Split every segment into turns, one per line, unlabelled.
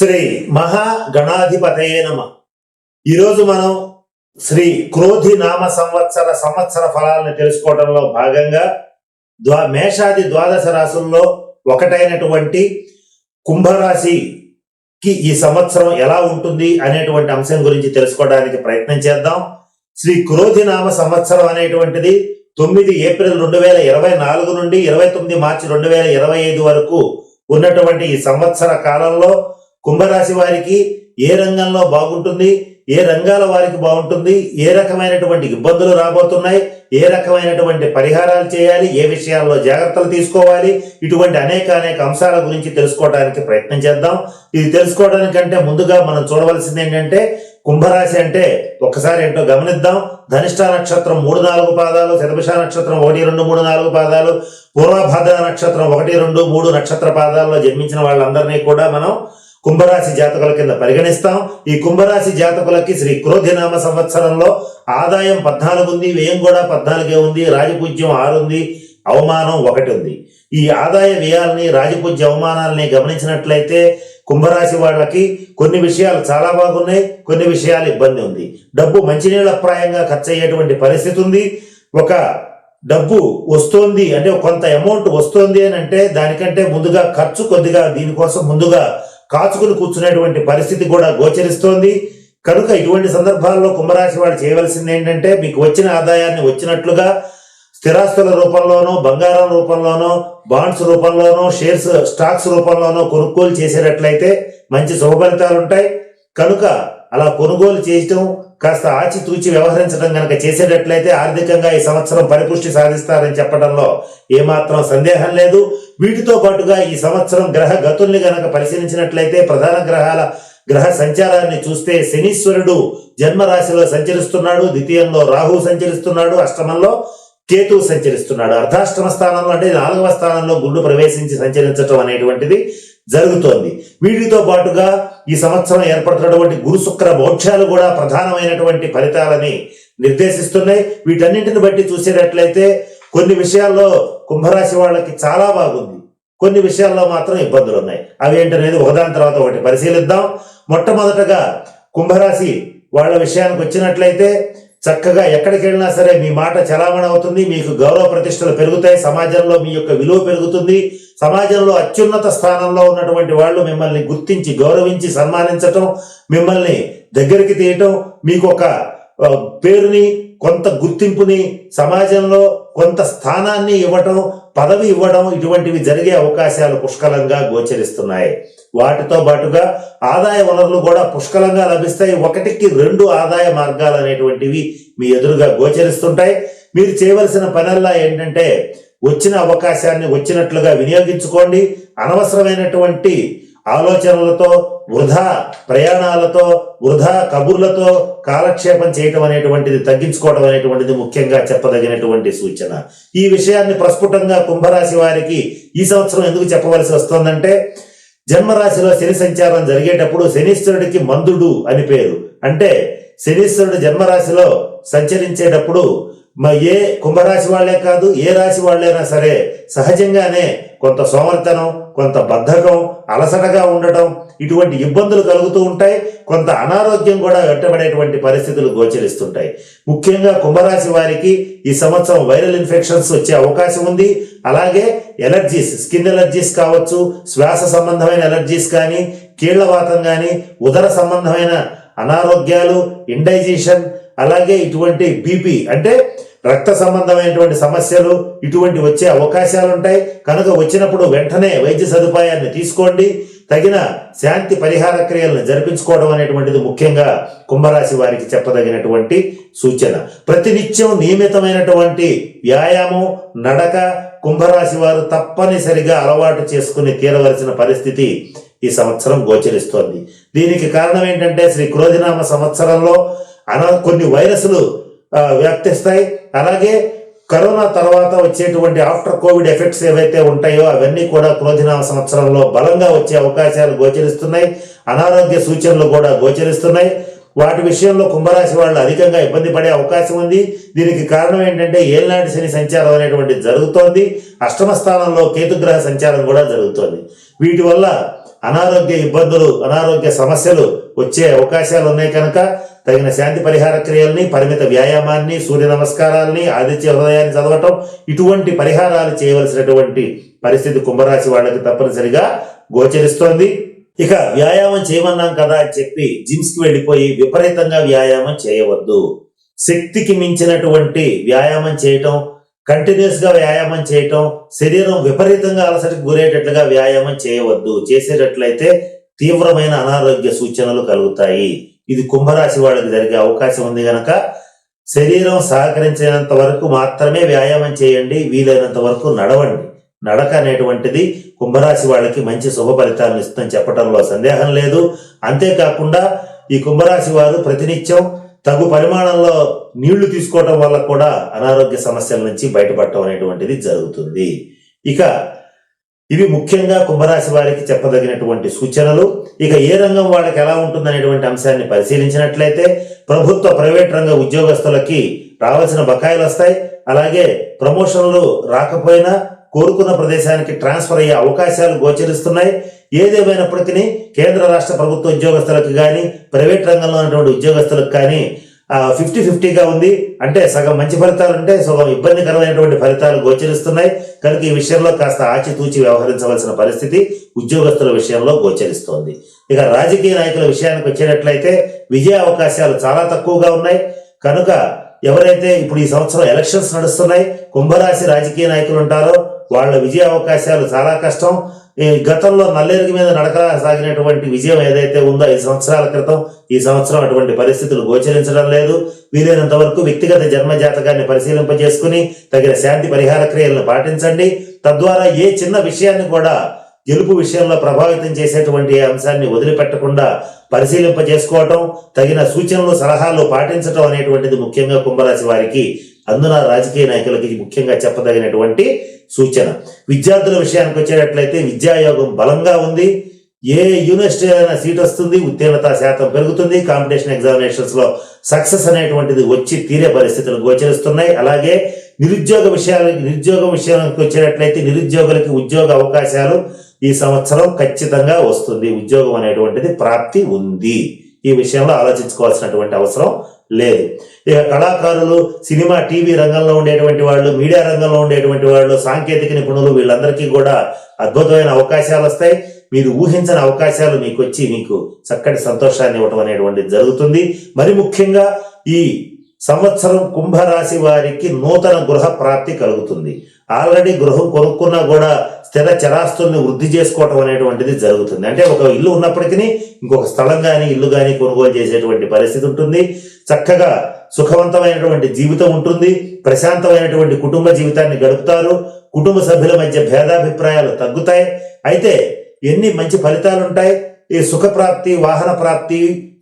శ్రీ మహాగణాధిపతయ నమ. ఈరోజు మనం శ్రీ క్రోధి నామ సంవత్సర సంవత్సర ఫలాలను తెలుసుకోవడంలో భాగంగా ద్వా మేషాది ద్వాదశ రాశుల్లో ఒకటైనటువంటి కుంభరాశికి ఈ సంవత్సరం ఎలా ఉంటుంది అనేటువంటి అంశం గురించి తెలుసుకోవడానికి ప్రయత్నం చేద్దాం. శ్రీ క్రోధి నామ సంవత్సరం అనేటువంటిది తొమ్మిది ఏప్రిల్ రెండు వేల ఇరవై నాలుగు నుండి ఇరవై తొమ్మిది మార్చి రెండు వేల ఇరవై ఐదు వరకు ఉన్నటువంటి ఈ సంవత్సర కాలంలో కుంభరాశి వారికి ఏ రంగంలో బాగుంటుంది ఏ రంగాల వారికి బాగుంటుంది ఏ రకమైనటువంటి ఇబ్బందులు రాబోతున్నాయి ఏ రకమైనటువంటి పరిహారాలు చేయాలి ఏ విషయాల్లో జాగ్రత్తలు తీసుకోవాలి ఇటువంటి అనేక అనేక అంశాల గురించి తెలుసుకోవడానికి ప్రయత్నం చేద్దాం. ఇది తెలుసుకోవడానికంటే ముందుగా మనం చూడవలసింది ఏంటంటే కుంభరాశి అంటే ఒక్కసారి ఏంటో గమనిద్దాం. ధనిష్ట నక్షత్రం మూడు నాలుగు పాదాలు శతభిష నక్షత్రం ఒకటి రెండు మూడు నాలుగు పాదాలు పూర్వభద్ర నక్షత్రం ఒకటి రెండు మూడు నక్షత్ర పాదాల్లో జన్మించిన వాళ్ళందరినీ కూడా మనం కుంభరాశి జాతకుల కింద పరిగణిస్తాం. ఈ కుంభరాశి జాతకులకి శ్రీ క్రోధినామ సంవత్సరంలో ఆదాయం పద్నాలుగు ఉంది వ్యయం కూడా పద్నాలుగే ఉంది రాజపూజ్యం ఆరు ఉంది అవమానం ఒకటి ఉంది. ఈ ఆదాయ వ్యయాలని రాజపూజ్య అవమానాలని గమనించినట్లయితే కుంభరాశి వాళ్ళకి కొన్ని విషయాలు చాలా బాగున్నాయి కొన్ని విషయాలు ఇబ్బంది ఉంది. డబ్బు మంచినీళ్ళ ప్రాయంగా ఖర్చు అయ్యేటువంటి పరిస్థితి ఉంది. ఒక డబ్బు వస్తోంది అంటే కొంత అమౌంట్ వస్తోంది అని అంటే దానికంటే ముందుగా ఖర్చు కొద్దిగా దీనికోసం ముందుగా కాచుకుని కూర్చునేటువంటి పరిస్థితి కూడా గోచరిస్తోంది. కనుక ఇటువంటి సందర్భాల్లో కుంభరాశి వాళ్ళు చేయవలసింది ఏంటంటే మీకు వచ్చిన ఆదాయాన్ని వచ్చినట్లుగా స్థిరాస్తుల రూపంలోనో బంగారం రూపంలోనో బాండ్స్ రూపంలోనో షేర్స్ స్టాక్స్ రూపంలోనో కొనుగోలు చేసేటట్లయితే మంచి శుభ ఫలితాలు ఉంటాయి కనుక అలా కొనుగోలు చేయటం కాస్త ఆచితూచి వ్యవహరించడం కనుక చేసేటట్లయితే ఆర్థికంగా ఈ సంవత్సరం పరిపుష్టి సాధిస్తారని చెప్పడంలో ఏమాత్రం సందేహం లేదు. వీటితో పాటుగా ఈ సంవత్సరం గ్రహ గతుల్ని గనక పరిశీలించినట్లయితే ప్రధాన గ్రహాల గ్రహ సంచారాన్ని చూస్తే శనీశ్వరుడు జన్మరాశిలో సంచరిస్తున్నాడు ద్వితీయంలో రాహు సంచరిస్తున్నాడు అష్టమంలో కేతు సంచరిస్తున్నాడు. అర్ధాష్టమ స్థానంలో అంటే నాలుగవ స్థానంలో గుండు ప్రవేశించి సంచరించటం అనేటువంటిది జరుగుతోంది. వీటితో పాటుగా ఈ సంవత్సరం ఏర్పడుతున్నటువంటి గురు శుక్ర మోక్షాలు కూడా ప్రధానమైనటువంటి ఫలితాలని నిర్దేశిస్తున్నాయి. వీటన్నింటిని బట్టి చూసేటట్లయితే కొన్ని విషయాల్లో కుంభరాశి వాళ్ళకి చాలా బాగుంది. కొన్ని విషయాల్లో మాత్రం ఇబ్బందులు ఉన్నాయి. అవి ఏంటనేది ఒకదాని తర్వాత ఒకటి పరిశీలిద్దాం. మొట్టమొదటగా కుంభరాశి వాళ్ళ విషయానికి వచ్చినట్లయితే చక్కగా ఎక్కడికి వెళ్ళినా సరే మీ మాట చలామణి అవుతుంది మీకు గౌరవ ప్రతిష్టలు పెరుగుతాయి సమాజంలో మీ యొక్క విలువ పెరుగుతుంది. సమాజంలో అత్యున్నత స్థానంలో ఉన్నటువంటి వాళ్ళు మిమ్మల్ని గుర్తించి గౌరవించి సన్మానించటం మిమ్మల్ని దగ్గరికి తీయటం మీకు ఒక పేరుని కొంత గుర్తింపుని సమాజంలో కొంత స్థానాన్ని ఇవ్వటం పదవి ఇవ్వడం ఇటువంటివి జరిగే అవకాశాలు పుష్కలంగా గోచరిస్తున్నాయి. వాటితో పాటుగా ఆదాయ వనరులు కూడా పుష్కలంగా లభిస్తాయి. ఒకటికి రెండు ఆదాయ మార్గాలు అనేటువంటివి మీ ఎదురుగా గోచరిస్తుంటాయి. మీరు చేయవలసిన పనల్లా ఏంటంటే వచ్చిన అవకాశాన్ని వచ్చినట్లుగా వినియోగించుకోండి. అనవసరమైనటువంటి ఆలోచనలతో వృధా ప్రయాణాలతో వృధా కబుర్లతో కాలక్షేపం చేయటం అనేటువంటిది తగ్గించుకోవడం అనేటువంటిది ముఖ్యంగా చెప్పదగినటువంటి సూచన. ఈ విషయాన్ని ప్రస్ఫుటంగా కుంభరాశి వారికి ఈ సంవత్సరం ఎందుకు చెప్పవలసి వస్తుందంటే జన్మరాశిలో శని సంచారం జరిగేటప్పుడు శనీశ్వరుడికి మందుడు అని పేరు. అంటే శనీశ్వరుడు జన్మరాశిలో సంచరించేటప్పుడు మ- ఏ కుంభరాశి వాళ్ళే కాదు ఏ రాశి వాళ్ళైనా సరే సహజంగానే కొంత సోమర్తనం కొంత బద్ధకం అలసటగా ఉండటం ఇటువంటి ఇబ్బందులు కలుగుతూ ఉంటాయి. కొంత అనారోగ్యం కూడా వెంటబడేటువంటి పరిస్థితులు గోచరిస్తుంటాయి. ముఖ్యంగా కుంభరాశి వారికి ఈ సంవత్సరం వైరల్ ఇన్ఫెక్షన్స్ వచ్చే అవకాశం ఉంది. అలాగే ఎలర్జీస్ స్కిన్ ఎలర్జీస్ కావచ్చు శ్వాస సంబంధమైన ఎలర్జీస్ కానీ కీళ్ళవాతం కానీ ఉదర సంబంధమైన అనారోగ్యాలు ఇండైజేషన్ అలాగే ఇటువంటి బీపీ అంటే రక్త సంబంధమైనటువంటి సమస్యలు ఇటువంటి వచ్చే అవకాశాలు ఉంటాయి కనుక వచ్చినప్పుడు వెంటనే వైద్య సదుపాయాన్ని తీసుకోండి. తగిన శాంతి పరిహార క్రియలను జరిపించుకోవడం అనేటువంటిది ముఖ్యంగా కుంభరాశి వారికి చెప్పదగినటువంటి సూచన. ప్రతినిత్యం నియమితమైనటువంటి వ్యాయామం నడక కుంభరాశి వారు తప్పనిసరిగా అలవాటు చేసుకుని తీరవలసిన పరిస్థితి ఈ సంవత్సరం గోచరిస్తోంది. దీనికి కారణం ఏంటంటే శ్రీ క్రోధినామ సంవత్సరంలో అన కొన్ని వైరస్లు వ్యాప్తిస్తాయి. అలాగే కరోనా తర్వాత వచ్చేటువంటి ఆఫ్టర్ కోవిడ్ ఎఫెక్ట్స్ ఏవైతే ఉంటాయో అవన్నీ కూడా క్రోధినామ సంవత్సరంలో బలంగా వచ్చే అవకాశాలు గోచరిస్తున్నాయి. అనారోగ్య సూచనలు కూడా గోచరిస్తున్నాయి. వాటి విషయంలో కుంభరాశి వాళ్ళు అధికంగా ఇబ్బంది పడే అవకాశం ఉంది. దీనికి కారణం ఏంటంటే ఏళ్ళనాటి శని సంచారం అనేటువంటి జరుగుతోంది. అష్టమ స్థానంలో కేతుగ్రహ సంచారం కూడా జరుగుతోంది. వీటి వల్ల అనారోగ్య ఇబ్బందులు అనారోగ్య సమస్యలు వచ్చే అవకాశాలు ఉన్నాయి కనుక తగిన శాంతి పరిహార క్రియల్ని పరిమిత వ్యాయామాన్ని సూర్య నమస్కారాల్ని ఆదిత్య హృదయాన్ని చదవటం ఇటువంటి పరిహారాలు చేయవలసినటువంటి పరిస్థితి కుంభరాశి వాళ్ళకి తప్పనిసరిగా గోచరిస్తోంది. ఇక వ్యాయామం చేయమన్నాం కదా అని చెప్పి జిమ్స్కి వెళ్ళిపోయి విపరీతంగా వ్యాయామం చేయవద్దు. శక్తికి మించినటువంటి వ్యాయామం చేయటం కంటిన్యూస్గా వ్యాయామం చేయటం శరీరం విపరీతంగా అలసటకు గురేటట్లుగా వ్యాయామం చేయవద్దు. చేసేటట్లయితే తీవ్రమైన అనారోగ్య సూచనలు కలుగుతాయి. ఇది కుంభరాశి వాళ్ళకి జరిగే అవకాశం ఉంది గనక శరీరం సహకరించినంత వరకు మాత్రమే వ్యాయామం చేయండి వీలైనంత వరకు నడవండి. నడక అనేటువంటిది కుంభరాశి వాళ్ళకి మంచి శుభ ఫలితాలను ఇస్తుందని చెప్పడంలో సందేహం లేదు. అంతేకాకుండా ఈ కుంభరాశి వారు ప్రతినిత్యం తగు పరిమాణంలో నీళ్ళు తీసుకోవటం వల్ల కూడా అనారోగ్య సమస్యల నుంచి బయటపడటం అనేటువంటిది జరుగుతుంది. ఇక ఇవి ముఖ్యంగా కుంభరాశి వారికి చెప్పదగినటువంటి సూచనలు. ఇక ఏ రంగం వాళ్ళకి ఎలా ఉంటుందనేటువంటి అంశాన్ని పరిశీలించినట్లయితే ప్రభుత్వ ప్రైవేట్ రంగ ఉద్యోగస్తులకి రావాల్సిన బకాయిలు వస్తాయి అలాగే ప్రమోషన్లు రాకపోయినా కోరుకున్న ప్రదేశానికి ట్రాన్స్ఫర్ అయ్యే అవకాశాలు గోచరిస్తున్నాయి. ఏదేమైనప్పటికీ కేంద్ర రాష్ట్ర ప్రభుత్వ ఉద్యోగస్తులకు కానీ ప్రైవేట్ రంగంలో ఉన్నటువంటి ఉద్యోగస్తులకు కానీ ఫిఫ్టీ ఫిఫ్టీగా ఉంది. అంటే సగం మంచి ఫలితాలు ఉంటే సగం ఇబ్బందికరమైనటువంటి ఫలితాలు గోచరిస్తున్నాయి. కనుక ఈ విషయంలో కాస్త ఆచితూచి వ్యవహరించవలసిన పరిస్థితి ఉద్యోగస్తుల విషయంలో గోచరిస్తోంది. ఇక రాజకీయ నాయకుల విషయానికి వచ్చేటట్లయితే విజయ అవకాశాలు చాలా తక్కువగా ఉన్నాయి. కనుక ఎవరైతే ఇప్పుడు ఈ సంవత్సరం ఎలక్షన్స్ నడుస్తున్నాయి కుంభరాశి రాజకీయ నాయకులు ఉంటారో వాళ్ళ విజయ అవకాశాలు చాలా కష్టం. ఈ గతంలో నల్లేరుగు మీద నడక సాగినటువంటి విజయం ఏదైతే ఉందో ఐదు సంవత్సరాల క్రితం ఈ సంవత్సరం అటువంటి పరిస్థితులు గోచరించడం లేదు. వీలైనంత వరకు వ్యక్తిగత జన్మ జాతకాన్ని పరిశీలింపజేసుకుని తగిన శాంతి పరిహార క్రియలను పాటించండి. తద్వారా ఏ చిన్న విషయాన్ని కూడా గెలుపు విషయంలో ప్రభావితం చేసేటువంటి అంశాన్ని వదిలిపెట్టకుండా పరిశీలింప చేసుకోవటం తగిన సూచనలు సలహాలు పాటించటం అనేటువంటిది ముఖ్యంగా కుంభరాశి వారికి అందున రాజకీయ నాయకులకి ముఖ్యంగా చెప్పదగినటువంటి సూచన. విద్యార్థుల విషయానికి వచ్చేటట్లయితే విద్యాయోగం బలంగా ఉంది. ఏ యూనివర్సిటీ అయినా సీట్ వస్తుంది ఉత్తీర్ణత శాతం పెరుగుతుంది. కాంపిటీషన్ ఎగ్జామినేషన్స్లో సక్సెస్ అనేటువంటిది వచ్చి తీరే పరిస్థితులు గోచరిస్తున్నాయి. అలాగే నిరుద్యోగ విషయాలకి నిరుద్యోగ విషయానికి వచ్చేటట్లయితే నిరుద్యోగులకి ఉద్యోగ అవకాశాలు ఈ సంవత్సరం ఖచ్చితంగా వస్తుంది. ఉద్యోగం అనేటువంటిది ప్రాప్తి ఉంది. ఈ విషయంలో ఆలోచించుకోవాల్సినటువంటి అవసరం లేదు. ఇక కళాకారులు సినిమా టీవీ రంగంలో ఉండేటువంటి వాళ్ళు మీడియా రంగంలో ఉండేటువంటి వాళ్ళు సాంకేతిక నిపుణులు వీళ్ళందరికీ కూడా అద్భుతమైన అవకాశాలు వస్తాయి. మీరు ఊహించని అవకాశాలు మీకు వచ్చి మీకు చక్కటి సంతోషాన్ని ఇవ్వటం అనేటువంటిది జరుగుతుంది. మరి ముఖ్యంగా ఈ సంవత్సరం కుంభరాశి వారికి నూతన గృహ ప్రాప్తి కలుగుతుంది. ఆల్రెడీ గృహం కొనుక్కున్నా కూడా స్థిర చరాస్తుల్ని వృద్ధి చేసుకోవటం అనేటువంటిది జరుగుతుంది. అంటే ఒక ఇల్లు ఉన్నప్పటికీ ఇంకొక స్థలం కానీ ఇల్లు కానీ కొనుగోలు చేసేటువంటి పరిస్థితి ఉంటుంది. చక్కగా సుఖవంతమైనటువంటి జీవితం ఉంటుంది. ప్రశాంతమైనటువంటి కుటుంబ జీవితాన్ని గడుపుతారు. కుటుంబ సభ్యుల మధ్య భేదాభిప్రాయాలు తగ్గుతాయి. అయితే ఎన్ని మంచి ఫలితాలు ఉంటాయి ఈ సుఖ ప్రాప్తి వాహన ప్రాప్తి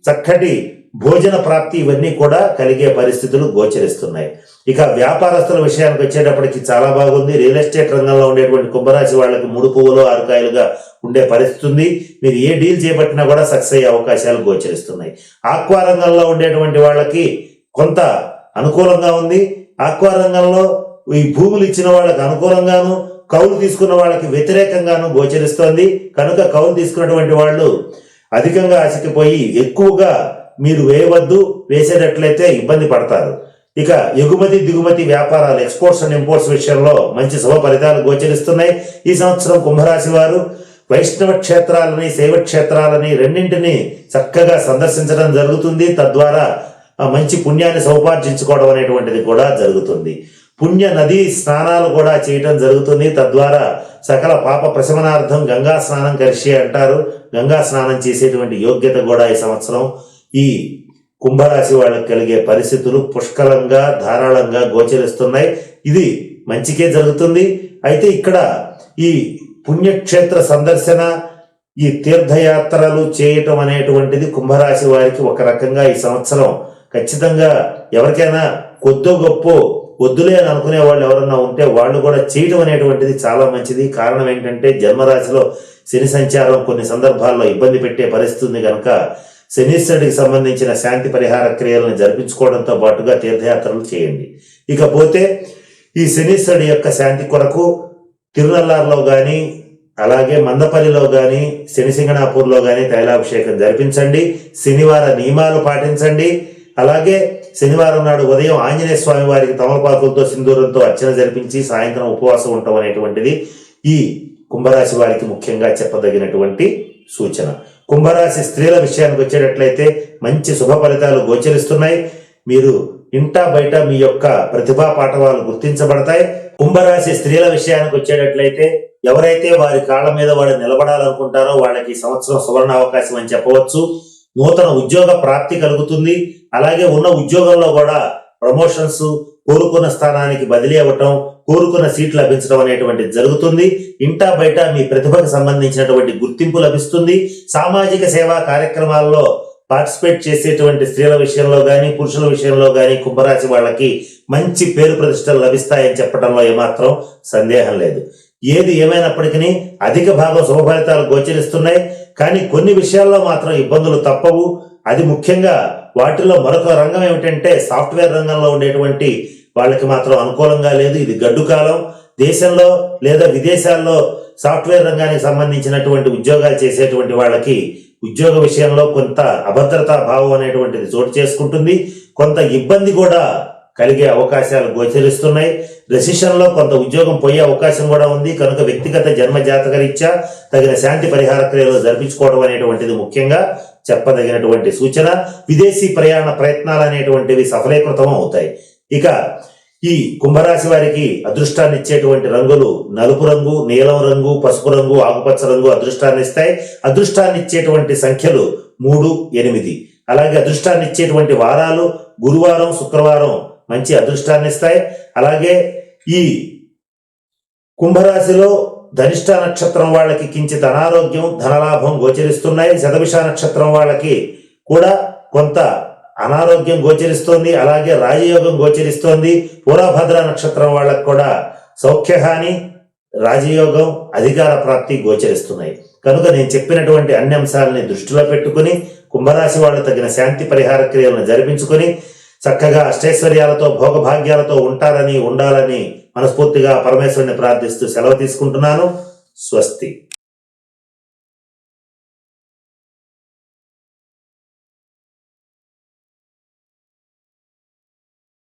చక్కటి భోజన ప్రాప్తి ఇవన్నీ కూడా కలిగే పరిస్థితులు గోచరిస్తున్నాయి. ఇక వ్యాపారస్తుల విషయానికి వచ్చేటప్పటికి చాలా బాగుంది. రియల్ ఎస్టేట్ రంగంలో ఉండేటువంటి కుంభరాశి వాళ్ళకి మూడు పువ్వులు ఆరు కాయలుగా ఉండే పరిస్థితి ఉంది. మీరు ఏ డీల్ చేపట్టినా కూడా సక్సెస్ అయ్యే అవకాశాలు గోచరిస్తున్నాయి. ఆక్వా రంగంలో ఉండేటువంటి వాళ్ళకి కొంత అనుకూలంగా ఉంది. ఆక్వా రంగంలో ఈ భూములు ఇచ్చిన వాళ్ళకి అనుకూలంగాను కౌలు తీసుకున్న వాళ్ళకి వ్యతిరేకంగాను గోచరిస్తోంది. కనుక కౌలు తీసుకున్నటువంటి వాళ్ళు అధికంగా ఆశకిపోయి ఎక్కువగా మీరు వేయవద్దు వేసేటట్లయితే ఇబ్బంది పడతారు. ఇక ఎగుమతి దిగుమతి వ్యాపారాలు ఎక్స్పోర్ట్స్ అండ్ ఇంపోర్ట్స్ విషయంలో మంచి శుభ ఫలితాలు గోచరిస్తున్నాయి. ఈ సంవత్సరం కుంభరాశి వారు వైష్ణవ క్షేత్రాలని శైవ క్షేత్రాలని రెండింటిని చక్కగా సందర్శించడం జరుగుతుంది. తద్వారా మంచి పుణ్యాన్ని సౌపార్జించుకోవడం అనేటువంటిది కూడా జరుగుతుంది. పుణ్య నదీ స్నానాలు కూడా చేయటం జరుగుతుంది. తద్వారా సకల పాప ప్రశమనార్థం గంగా స్నానం కలిసి అంటారు. గంగా స్నానం చేసేటువంటి యోగ్యత కూడా ఈ సంవత్సరం ఈ కుంభరాశి వాళ్ళకి కలిగే పరిస్థితులు పుష్కలంగా ధారాళంగా గోచరిస్తున్నాయి. ఇది మంచికే జరుగుతుంది. అయితే ఇక్కడ ఈ పుణ్యక్షేత్ర సందర్శన ఈ తీర్థయాత్రలు చేయటం అనేటువంటిది కుంభరాశి వారికి ఒక రకంగా ఈ సంవత్సరం ఖచ్చితంగా ఎవరికైనా కొద్దో గొప్ప వద్దులే అని అనుకునే వాళ్ళు ఎవరన్నా ఉంటే వాళ్ళు కూడా చేయటం అనేటువంటిది చాలా మంచిది. కారణం ఏంటంటే జన్మరాశిలో శని సంచారం కొన్ని సందర్భాల్లో ఇబ్బంది పెట్టే పరిస్థితి ఉంది కనుక శనీశ్వరుడికి సంబంధించిన శాంతి పరిహార క్రియలను జరిపించుకోవడంతో పాటుగా తీర్థయాత్రలు చేయండి. ఇకపోతే ఈ శనీశ్వరుడి యొక్క శాంతి కొరకు తిరునల్లార్లో కానీ అలాగే మందపల్లిలో కానీ శనిసింగనాపూర్లో కానీ తైలాభిషేకం జరిపించండి. శనివార నియమాలు పాటించండి. అలాగే శనివారం నాడు ఉదయం ఆంజనేయ స్వామి వారికి తమలపాకులతో సింధూరంతో అర్చన జరిపించి సాయంత్రం ఉపవాసం ఉండటం అనేటువంటిది ఈ కుంభరాశి వారికి ముఖ్యంగా చెప్పదగినటువంటి సూచన. కుంభరాశి స్త్రీల విషయానికి వచ్చేటట్లయితే మంచి శుభ ఫలితాలు గోచరిస్తున్నాయి. మీరు ఇంటా బయట మీ యొక్క ప్రతిభా పాఠవాలు గుర్తించబడతాయి. కుంభరాశి స్త్రీల విషయానికి వచ్చేటట్లయితే ఎవరైతే వారి కాళ్ళ మీద వాడు నిలబడాలనుకుంటారో వాళ్ళకి సంవత్సరం సువర్ణ అవకాశం అని చెప్పవచ్చు. నూతన ఉద్యోగ ప్రాప్తి కలుగుతుంది. అలాగే ఉన్న ఉద్యోగంలో కూడా ప్రమోషన్స్ కోరుకున్న స్థానానికి బదిలీ అవ్వటం కోరుకున్న సీట్లు లభించడం అనేటువంటిది జరుగుతుంది. ఇంటా బయట మీ ప్రతిభకు సంబంధించినటువంటి గుర్తింపు లభిస్తుంది. సామాజిక సేవా కార్యక్రమాల్లో పార్టిసిపేట్ చేసేటువంటి స్త్రీల విషయంలో కానీ పురుషుల విషయంలో కానీ కుంభరాశి వాళ్ళకి మంచి పేరు ప్రతిష్టలు లభిస్తాయని చెప్పడంలో ఏమాత్రం సందేహం లేదు. ఏది ఏమైనప్పటికీ అధిక భాగం శుభ ఫలితాలు గోచరిస్తున్నాయి. కానీ కొన్ని విషయాల్లో మాత్రం ఇబ్బందులు తప్పవు. అది ముఖ్యంగా వాటిలో మరొక రంగం ఏమిటంటే సాఫ్ట్వేర్ రంగంలో ఉండేటువంటి వాళ్ళకి మాత్రం అనుకూలంగా లేదు. ఇది గడ్డు కాలం. దేశంలో లేదా విదేశాల్లో సాఫ్ట్వేర్ రంగానికి సంబంధించినటువంటి ఉద్యోగాలు చేసేటువంటి వాళ్ళకి ఉద్యోగ విషయంలో కొంత అభద్రతా భావం అనేటువంటిది చోటు చేసుకుంటుంది. కొంత ఇబ్బంది కూడా కలిగే అవకాశాలు గోచరిస్తున్నాయి. రెసిషన్లో కొంత ఉద్యోగం పోయే అవకాశం కూడా ఉంది. కనుక వ్యక్తిగత జన్మ జాతకరీత్యా తగిన శాంతి పరిహార క్రియలు జరిపించుకోవడం అనేటువంటిది ముఖ్యంగా చెప్పదగినటువంటి సూచన. విదేశీ ప్రయాణ ప్రయత్నాలు అనేటువంటివి సఫలీకృతం అవుతాయి ఇక ఈ కుంభరాశి వారికి అదృష్టాన్ని ఇచ్చేటువంటి రంగులు నలుపు రంగు నీలం రంగు పసుపు రంగు ఆకుపచ్చ రంగు అదృష్టాన్ని ఇస్తాయి. అదృష్టాన్ని ఇచ్చేటువంటి సంఖ్యలు మూడు ఎనిమిది. అలాగే అదృష్టాన్ని ఇచ్చేటువంటి వారాలు గురువారం శుక్రవారం మంచి అదృష్టాన్ని ఇస్తాయి. అలాగే ఈ కుంభరాశిలో ధనిష్ట నక్షత్రం వాళ్ళకి కించిత అనారోగ్యం ధనలాభం గోచరిస్తున్నాయి. శతభిష నక్షత్రం వాళ్ళకి కూడా కొంత అనారోగ్యం గోచరిస్తోంది అలాగే రాజయోగం గోచరిస్తోంది. పూర్వభద్ర నక్షత్రం వాళ్ళకు కూడా సౌఖ్యహాని రాజయోగం అధికార ప్రాప్తి గోచరిస్తున్నాయి. కనుక నేను చెప్పినటువంటి అన్ని అంశాలని దృష్టిలో పెట్టుకుని కుంభరాశి వాళ్ళు తగిన శాంతి పరిహార క్రియలను జరిపించుకొని చక్కగా అష్టైశ్వర్యాలతో భోగభాగ్యాలతో ఉంటారని ఉండాలని మనస్ఫూర్తిగా పరమేశ్వరుని ప్రార్థిస్తూ సెలవు తీసుకుంటున్నాను. స్వస్తి.